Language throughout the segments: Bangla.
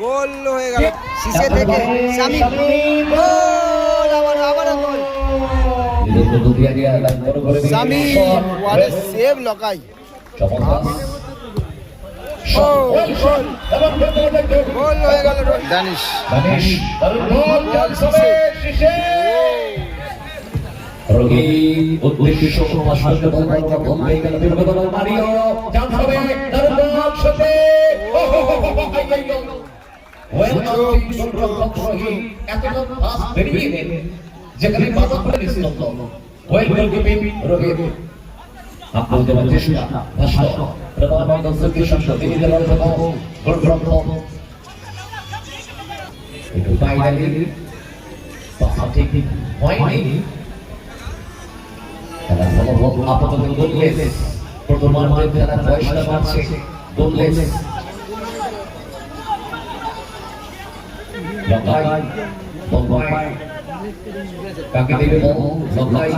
গোল হয়ে গেল শিশে থেকে স্বামী গোল আবার আবার গোল স্বামী ওয়ারে সেভ লকাই গোল হয়ে গেল দানিশ উদ্দেশ্য প্রকাশ করতে বন্ধ হয়ে গেল দুর্গত মারিও চান্স হবে। দারুণ শটে যেখানে বাধা করে নিস্তব্ধ ওয়েল ওয়েল কিপিং রোহিত আপনি চেষ্টা ভাষ্য প্রধান দর্শকের সাথে তিনি দেওয়ার কথা গোল গ্রন্থ একটু ফাইনালি সঠিক হয়নি। খেলা সম্ভব আপাতত গোললেস প্রথমার্ধে খেলার বয়সটা বাড়ছে গোললেস লকাই বম্বাই কাকে দেবে লকাই।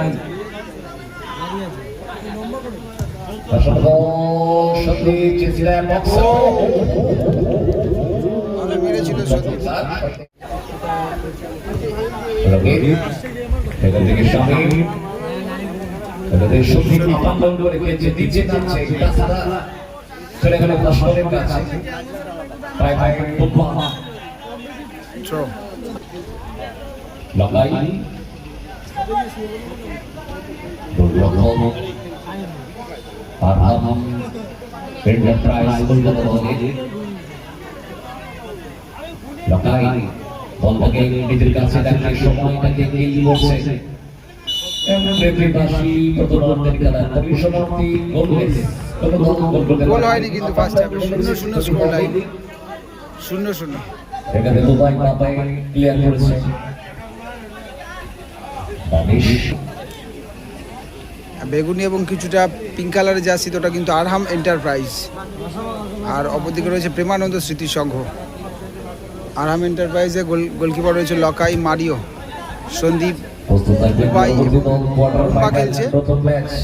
এখান থেকে সত্যি আপাতন করে খেলছে দিচ্ছে নামছে তাছাড়া চলে গেল ভাস্করের কাছে প্রায় প্রায় ফুটবল থ্রো লকাই দুর্লভম। আরহাম এন্টারপ্রাইজ কলকাতা বলটাকে নিজের কাছে সময়টাকে করছে হয়নি কিন্তু শূন্য শূন্য শূন্য শূন্য বেগুনি এবং কিছুটা পিঙ্ক কালারের জার্সি ওটা কিন্তু আরহাম এন্টারপ্রাইজ আর অপরদিকে রয়েছে প্রেমানন্দ স্মৃতি সংঘ। আরহাম এন্টারপ্রাইজে গোল গোলকিপার রয়েছে লকাই মারিও। সন্দীপ দুবাই খেলছে।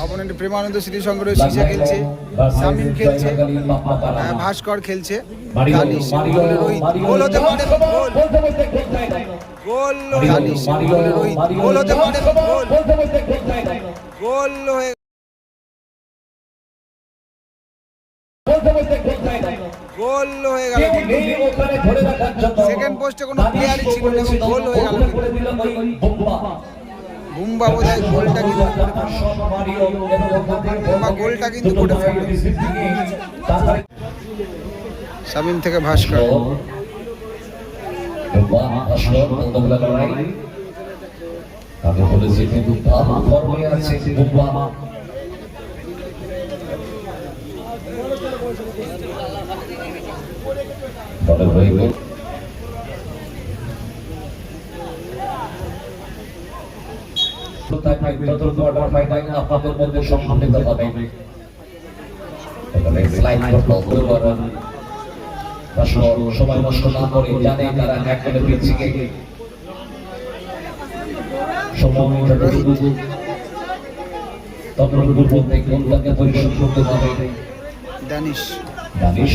অপোনেন্ট প্রেমানন্দ রয়েছে খেলছে। সামিম খেলছে। আহ, ভাস্কর খেলছে। গোল হতে পারে গোল। গোল দানিশ রোহিত। গোল হতে পারে গোল গোল হয়ে গোল হয়ে গেল সেকেন্ড পোস্টে কোনো প্লেয়ারই ছিল না এবং গোল হয়ে গেল বুম্বা। বোধ হয় গোলটা কিন্তু বুম্বা গোলটা কিন্তু করে ফেলল। থেকে ভাস্কর। আমি বলেছি কিন্তু আছে বুম্বা। দলের গেল। কোয়ার্টার ফাইনাল আপনাদের মধ্যে সম্মানিত হবে। স্লাইড করতে করার ভাস্কর সময় নষ্ট না করে জানে তারা এক পিছিয়ে সময় যতটুকু ততটুকুর মধ্যে পরিশোধ করতে হবে? দানিশ। দানিশ?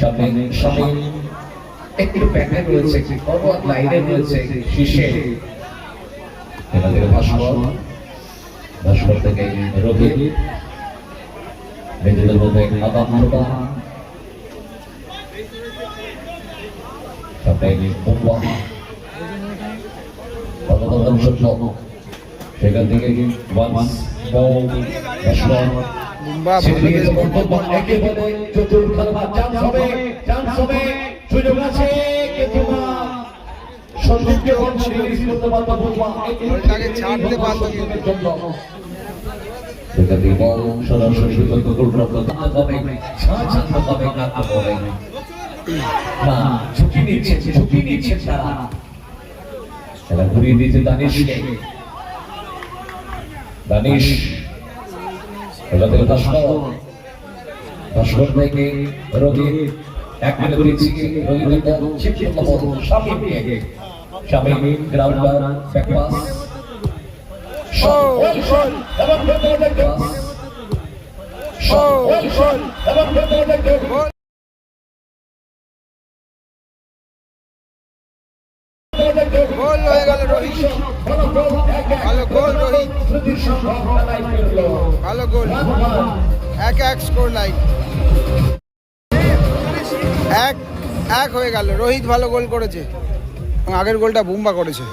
সামনে সামনে একটু প্যাকে রয়েছে ফরওয়ার্ড লাইনে রয়েছে শীর্ষে এখান থেকে ভাস্কর ভাস্কর থেকে রোহিত। নিজেদের মধ্যে আদান প্রদান সামনে মুম্বা সত্য সেখান থেকে once ball Bhaskar. Bumba series ভালো বর্তমান একেবারে চতুর খেলবা চান্স হবে চান্স হবে। সুযোগ আছে কিন্তু না সন্দীপকে বল ছিল করতে পারতো বুঝবা বলটাকে ছাড়তে পারতো কিন্তু। এটা দিয়ে বল সরাসরি বিকল্প করব হবে ছাড় হবে না হবে না। ঝুঁকি নিচ্ছে ঝুঁকি নিচ্ছে তারা। খেলা ঘুরিয়ে দিয়েছে দানিশ। থেকে ভাস্কর থেকে রোগীর এক মিনিট দিচ্ছি রোগীর স্বামী গ্রাউন্ডার ব্যাক পাস গোল হয়ে গেল রোহিত। ভালো গোল রোহিত। ভালো গোল। এক এক স্কোর লাইন এক এক হয়ে গেল। রোহিত ভালো গোল করেছে। আগের গোলটা বুম্বা করেছে।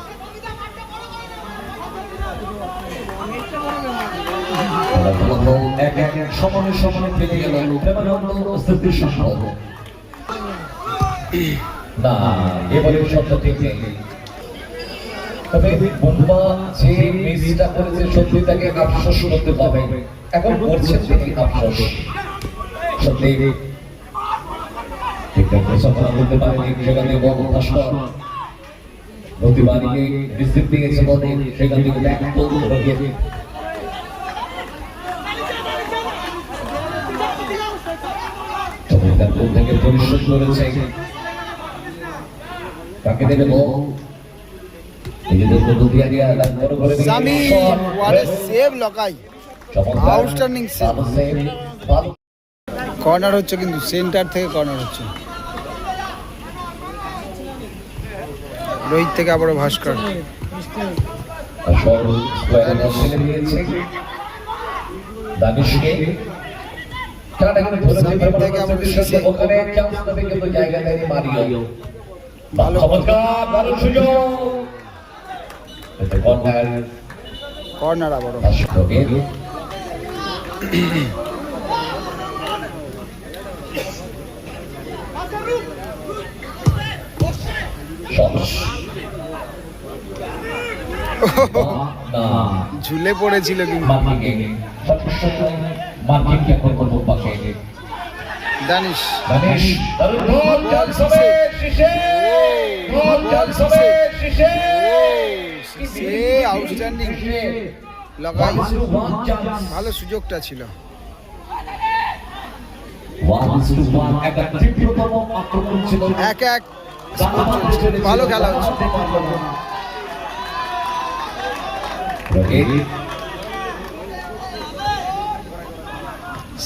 এবারে শব্দ নেই তবে বুম্বা যে মিসটা করেছে, সত্যি তাকে আফসোস করতে পাবে। এখন করছে তিনি আফসোস সত্যি। করতে পারেনি সেখানে বল ভাস্কর প্রতিবারই রিসিভ দিয়েছে বলে কাকে দেবে বল নিজেদের মধ্যে দিয়ে দিয়ে লাইন বড় করে দিকে সামি what লকাই ভালো। কর্নার হচ্ছে কিন্তু সেন্টার থেকে কর্নার হচ্ছে। রোহিত থেকে আবারও ভাস্কর। ভালো। সুযোগ। কর্নার কর্নার ঝুলে পড়েছিল কিন্তু। জানিস দানিশ। দারুণ গোল শিশে গোল শিশে সে ভালো সুযোগটা ছিল। এক এক ভালো খেলা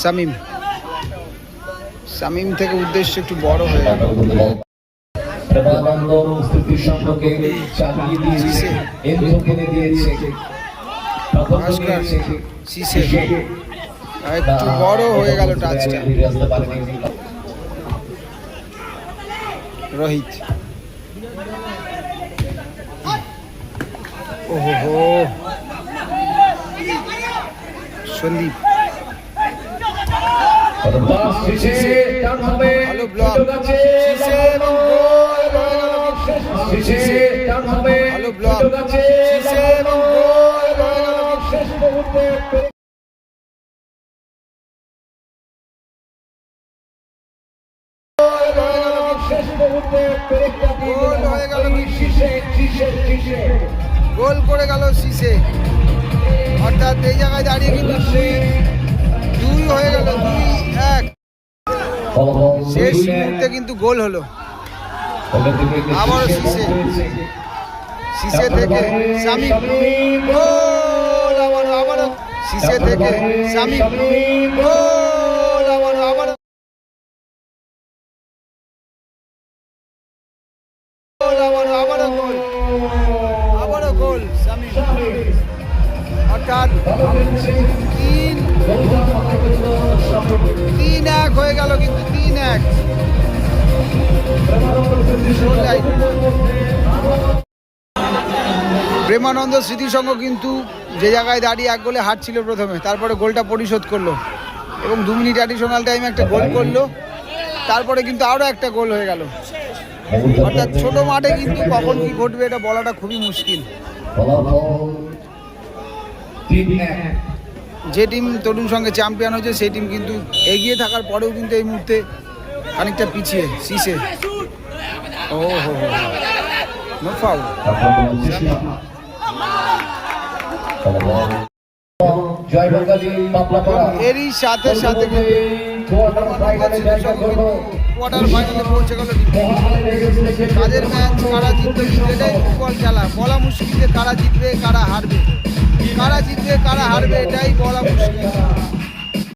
সামিম। সামিম থেকে উদ্দেশ্য একটু বড় হয়ে প্রেমানন্দ স্থিতির সম্পর্কে চালিয়ে দিয়েছে এন্দ্র কিনে দিয়েছে একটু বড় হয়ে গেল টাচটা। রোহিত ওহো সন্দীপ ভালো ব্লক কিন্তু। শিশে, হবে, সুযোগ আছে, গোল। হয়ে গেল। শেষ মুহূর্তে। শেষ হয়ে করে গেল সিসে অর্থাৎ এই জায়গায় দাঁড়িয়ে কিন্তু দুই হয়ে গেল দুই এক। শেষ মুহূর্তে কিন্তু গোল হলো। আবারও শিশে। সিসে থেকে সামি গোল আবার আবারও সিসে থেকে সামি গোল আবার আবার অর্থাৎ তিন তিন এক হয়ে গেল কিন্তু তিন এক। প্রেমানন্দ স্মৃতিসংঘ কিন্তু যে জায়গায় দাঁড়িয়ে এক গোলে হারছিল প্রথমে, তারপরে গোলটা পরিশোধ করল এবং দু মিনিট অ্যাডিশনাল টাইমে একটা গোল করল, তারপরে কিন্তু আরও একটা গোল হয়ে গেল। অর্থাৎ ছোট মাঠে কিন্তু কখন কি ঘটবে এটা বলাটা খুবই মুশকিল। যে টিম তরুণ সঙ্গে চ্যাম্পিয়ন হয়েছে, সেই টিম কিন্তু এগিয়ে থাকার পরেও কিন্তু এই মুহূর্তে খানিকটা পিছিয়ে শীষে। ও হো হো নো ফাউল এরই সাথে সাথে কোয়ার্টার ফাইনালে পৌঁছে গেল কাদের ম্যাচ কারা জিতবে এটাই ফুটবল খেলা? বলা মুশকিল যে কারা জিতবে কারা হারবে। কারা জিতবে কারা হারবে এটাই বলা মুশকিল।